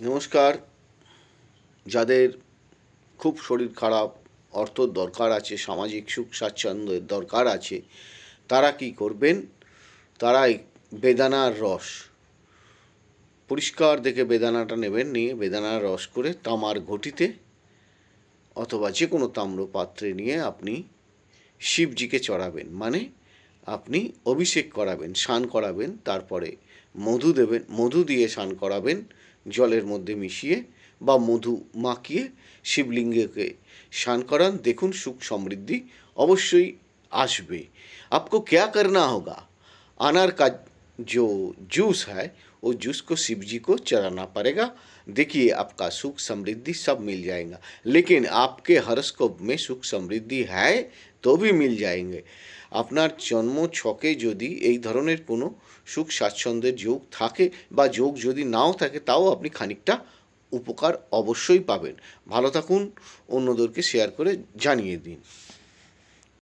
নমস্কার। যাদের খুব শরীর খারাপ, অর্থ দরকার আছে, সামাজিক সুখ স্বাচ্ছন্দ্যের দরকার আছে, তারা কি করবেন? তারা বেদানার রস। পরিষ্কার দেখে বেদানাটা নেবেন, নিয়ে বেদানার রস করে তামার ঘটিতে অথবা যে কোনো তাম্র পাত্রে নিয়ে আপনি শিবজিকে চড়াবেন। মানে আপনি অভিষেক করাবেন, স্নান করাবেন, তারপরে মধু দেবেন, মধু দিয়ে স্নান করাবেন, জলের মধ্যে মিশিয়ে বা মধু মাখিয়ে শিবলিঙ্গকে স্নান করান। দেখুন সুখ সমৃদ্ধি অবশ্যই আসবে। আপকো ক্যা করনা হোগা? আনার কাজ जो जूस है वो जूस को शिव जी को चढ़ाना पड़ेगा देखिए आपका सुख समृद्धि सब मिल जाएगा लेकिन आपके हरस्कोप में सुख समृद्धि है তো ভি মিল যায়গে আপনার জন্ম ছকে যদি এই ধরনের কোনো সুখ স্বাচ্ছন্দ্যের যোগ থাকে বা যোগ যদি নাও থাকে তাও আপনি খানিকটা উপকার অবশ্যই পাবেন ভালো থাকুন অন্যদেরকে শেয়ার করে জানিয়ে দিন